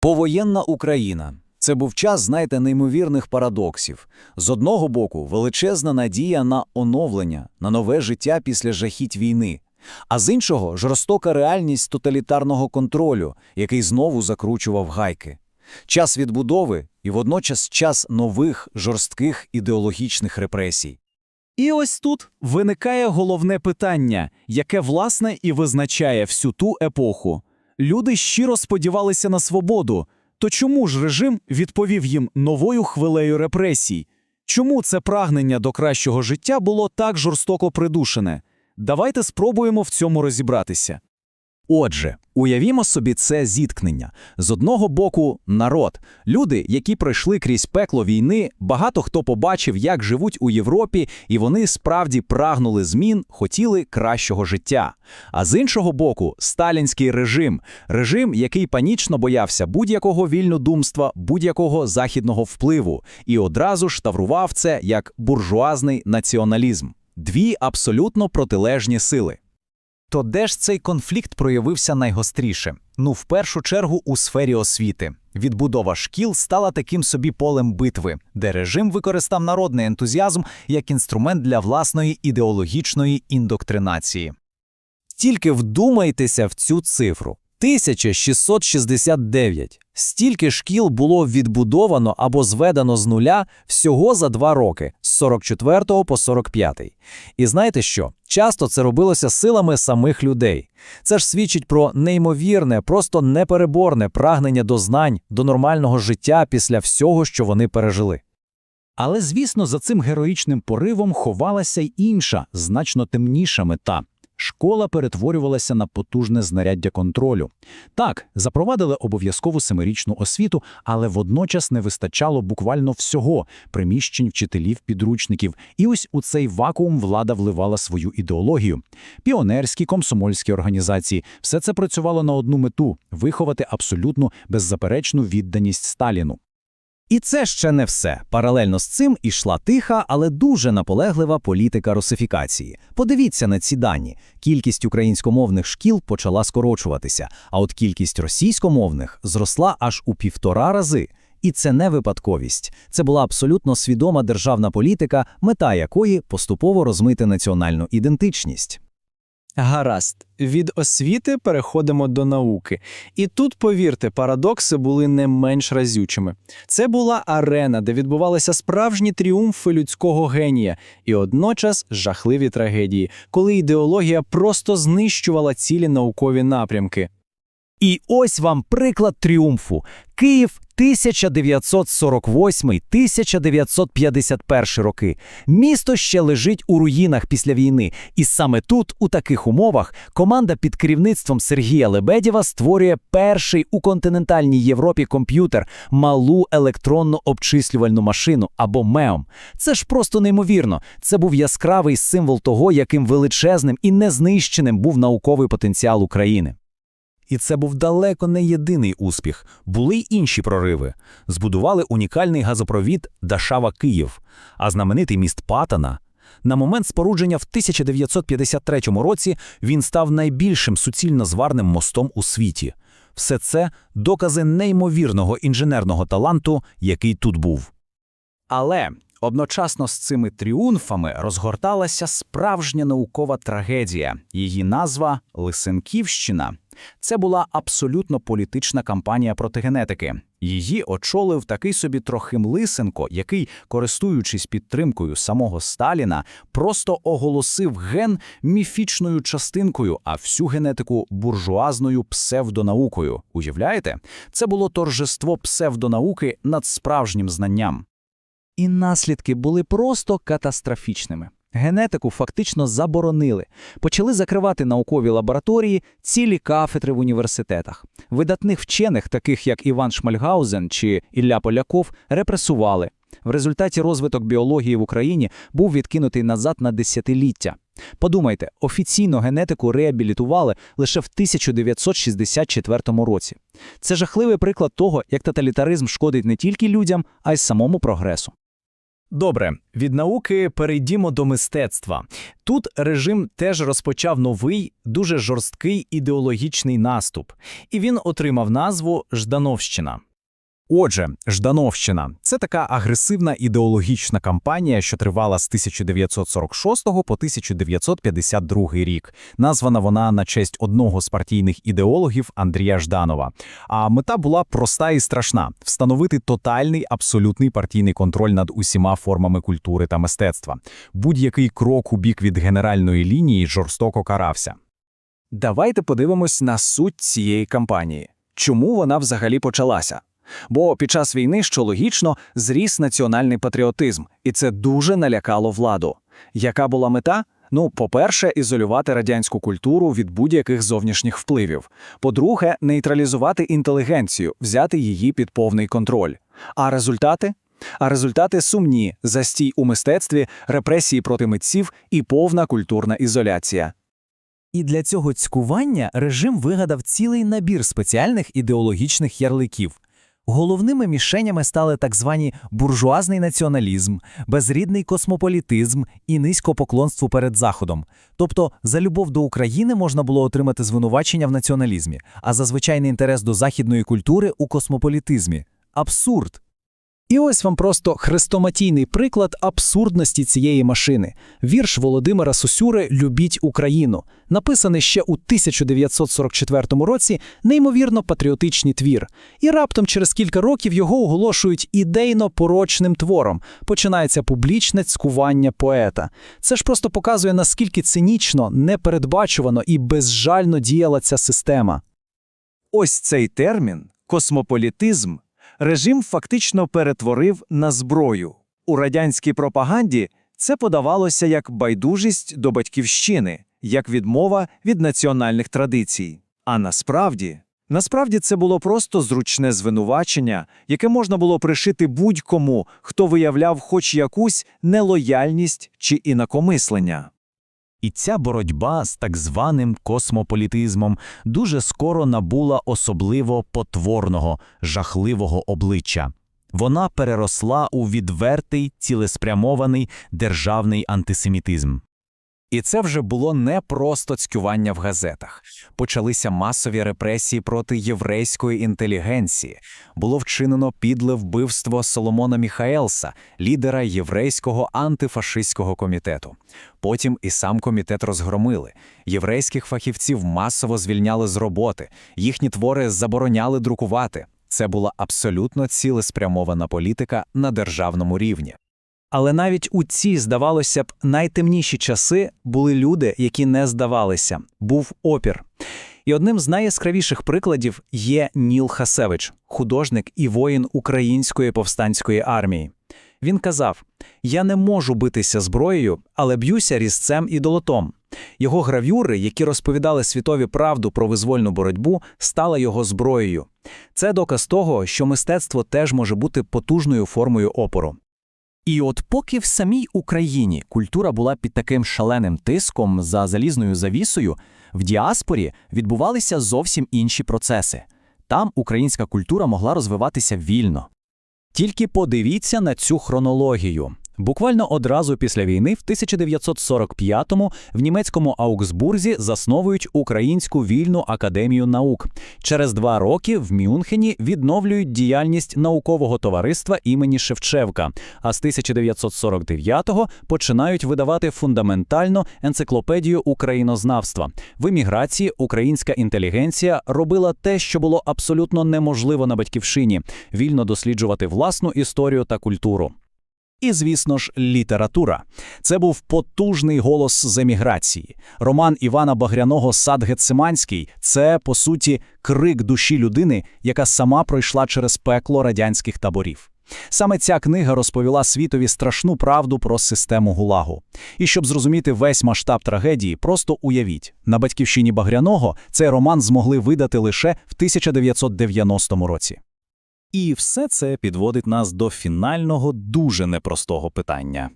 Повоєнна Україна. Це був час, знаєте, неймовірних парадоксів. З одного боку, величезна надія на оновлення, на нове життя після жахіть війни. А з іншого – жорстока реальність тоталітарного контролю, який знову закручував гайки. Час відбудови і водночас час нових, жорстких ідеологічних репресій. І ось тут виникає головне питання, яке власне і визначає всю ту епоху. Люди щиро сподівалися на свободу. То чому ж режим відповів їм новою хвилею репресій? Чому це прагнення до кращого життя було так жорстоко придушене? Давайте спробуємо в цьому розібратися. Отже, уявімо собі це зіткнення. З одного боку, народ. Люди, які пройшли крізь пекло війни, багато хто побачив, як живуть у Європі, і вони справді прагнули змін, хотіли кращого життя. А з іншого боку, сталінський режим. Режим, який панічно боявся будь-якого вільнодумства, будь-якого західного впливу, і одразу ж таврував це як буржуазний націоналізм. Дві абсолютно протилежні сили. То де ж цей конфлікт проявився найгостріше? Ну, в першу чергу, у сфері освіти. Відбудова шкіл стала таким собі полем битви, де режим використав народний ентузіазм як інструмент для власної ідеологічної індоктринації. Тільки вдумайтеся в цю цифру. 1669. Стільки шкіл було відбудовано або зведено з нуля всього за два роки, з 44 по 45. І знаєте що? Часто це робилося силами самих людей. Це ж свідчить про неймовірне, просто непереборне прагнення до знань, до нормального життя після всього, що вони пережили. Але, звісно, за цим героїчним поривом ховалася й інша, значно темніша мета. Школа перетворювалася на потужне знаряддя контролю. Так, запровадили обов'язкову семирічну освіту, але водночас не вистачало буквально всього – приміщень вчителів, підручників. І ось у цей вакуум влада вливала свою ідеологію. Піонерські, комсомольські організації – все це працювало на одну мету – виховати абсолютну беззаперечну відданість Сталіну. І це ще не все. Паралельно з цим ішла тиха, але дуже наполеглива політика русифікації. Подивіться на ці дані. Кількість українськомовних шкіл почала скорочуватися, а от кількість російськомовних зросла аж у півтора рази. І це не випадковість. Це була абсолютно свідома державна політика, мета якої поступово розмити національну ідентичність. Гаразд, від освіти переходимо до науки. І тут, повірте, парадокси були не менш разючими. Це була арена, де відбувалися справжні тріумфи людського генія, і одночас жахливі трагедії, коли ідеологія просто знищувала цілі наукові напрямки. І ось вам приклад тріумфу. Київ 1948-1951 роки. Місто ще лежить у руїнах після війни. І саме тут, у таких умовах, команда під керівництвом Сергія Лебедєва створює перший у континентальній Європі комп'ютер – малу електронну обчислювальну машину або МЕОМ. Це ж просто неймовірно. Це був яскравий символ того, яким величезним і незнищеним був науковий потенціал України. І це був далеко не єдиний успіх. Були й інші прориви. Збудували унікальний газопровід Дашава-Київ, а знаменитий міст Патана. На момент спорудження в 1953 році він став найбільшим суцільно зварним мостом у світі. Все це – докази неймовірного інженерного таланту, який тут був. Але одночасно з цими тріумфами розгорталася справжня наукова трагедія. Її назва – Лисенківщина. Це була абсолютно політична кампанія проти генетики. Її очолив такий собі Трохим Лисенко, який, користуючись підтримкою самого Сталіна, просто оголосив ген міфічною частинкою, а всю генетику буржуазною псевдонаукою. Уявляєте? Це було торжество псевдонауки над справжнім знанням. І наслідки були просто катастрофічними. Генетику фактично заборонили. Почали закривати наукові лабораторії, цілі кафедри в університетах. Видатних вчених, таких як Іван Шмальгаузен чи Ілля Поляков, репресували. В результаті розвиток біології в Україні був відкинутий назад на десятиліття. Подумайте, офіційно генетику реабілітували лише в 1964 році. Це жахливий приклад того, як тоталітаризм шкодить не тільки людям, а й самому прогресу. Добре, від науки перейдімо до мистецтва. Тут режим теж розпочав новий, дуже жорсткий ідеологічний наступ, і він отримав назву Ждановщина. Отже, Ждановщина – це така агресивна ідеологічна кампанія, що тривала з 1946 по 1952 рік. Названа вона на честь одного з партійних ідеологів Андрія Жданова. А мета була проста і страшна – встановити тотальний, абсолютний партійний контроль над усіма формами культури та мистецтва. Будь-який крок у бік від генеральної лінії жорстоко карався. Давайте подивимось на суть цієї кампанії. Чому вона взагалі почалася? Бо під час війни, що логічно, зріс національний патріотизм, і це дуже налякало владу. Яка була мета? Ну, по-перше, ізолювати радянську культуру від будь-яких зовнішніх впливів. По-друге, нейтралізувати інтелігенцію, взяти її під повний контроль. А результати? А результати сумні: застій у мистецтві, репресії проти митців і повна культурна ізоляція. І для цього цькування режим вигадав цілий набір спеціальних ідеологічних ярликів. Головними мішенями стали так звані буржуазний націоналізм, безрідний космополітизм і низькопоклонство перед Заходом. Тобто за любов до України можна було отримати звинувачення в націоналізмі, а за звичайний інтерес до західної культури у космополітизмі. Абсурд! І ось вам просто хрестоматійний приклад абсурдності цієї машини. Вірш Володимира Сосюри Любіть Україну, написаний ще у 1944 році, неймовірно патріотичний твір. І раптом через кілька років його оголошують ідейно порочним твором. Починається публічне цькування поета. Це ж просто показує, наскільки цинічно, непередбачувано і безжально діяла ця система. Ось цей термін космополітизм режим фактично перетворив на зброю. У радянській пропаганді це подавалося як байдужість до батьківщини, як відмова від національних традицій. А насправді, насправді це було просто зручне звинувачення, яке можна було пришити будь-кому, хто виявляв хоч якусь нелояльність чи інакомислення. І ця боротьба з так званим космополітизмом дуже скоро набула особливо потворного, жахливого обличчя. Вона переросла у відвертий, цілеспрямований державний антисемітизм. І це вже було не просто цькювання в газетах. Почалися масові репресії проти єврейської інтелігенції. Було вчинено підле вбивство Соломона Міхаелса, лідера єврейського антифашистського комітету. Потім і сам комітет розгромили. Єврейських фахівців масово звільняли з роботи, їхні твори забороняли друкувати. Це була абсолютно цілеспрямована політика на державному рівні. Але навіть у ці, здавалося б, найтемніші часи були люди, які не здавалися. Був опір. І одним з найяскравіших прикладів є Ніл Хасевич, художник і воїн Української повстанської армії. Він казав: Я не можу битися зброєю, але б'юся різцем і долотом. Його гравюри, які розповідали світові правду про визвольну боротьбу, стали його зброєю. Це доказ того, що мистецтво теж може бути потужною формою опору. І от поки в самій Україні культура була під таким шаленим тиском за залізною завісою, в діаспорі відбувалися зовсім інші процеси. Там українська культура могла розвиватися вільно. Тільки подивіться на цю хронологію. Буквально одразу після війни, в 1945-му, в німецькому Аугсбурзі засновують Українську вільну академію наук. Через два роки в Мюнхені відновлюють діяльність наукового товариства імені Шевчевка, а з 1949-го починають видавати фундаментальну енциклопедію українознавства. В еміграції українська інтелігенція робила те, що було абсолютно неможливо на батьківщині вільно досліджувати власну історію та культуру. І, звісно ж, література. Це був потужний голос з еміграції. Роман Івана Багряного Сад Гециманський це, по суті, крик душі людини, яка сама пройшла через пекло радянських таборів. Саме ця книга розповіла світові страшну правду про систему ГУЛАГу. І щоб зрозуміти весь масштаб трагедії, просто уявіть, на батьківщині Багряного цей роман змогли видати лише в 1990 році. І все це підводить нас до фінального, дуже непростого питання.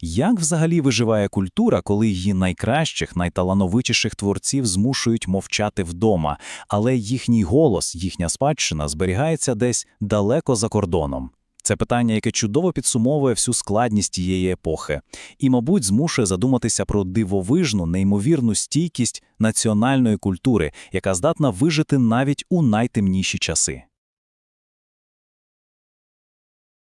Як взагалі виживає культура, коли її найкращих, найталановитіших творців змушують мовчати вдома, але їхній голос, їхня спадщина зберігається десь далеко за кордоном? Це питання, яке чудово підсумовує всю складність тієї епохи. І, мабуть, змушує задуматися про дивовижну, неймовірну стійкість національної культури, яка здатна вижити навіть у найтемніші часи.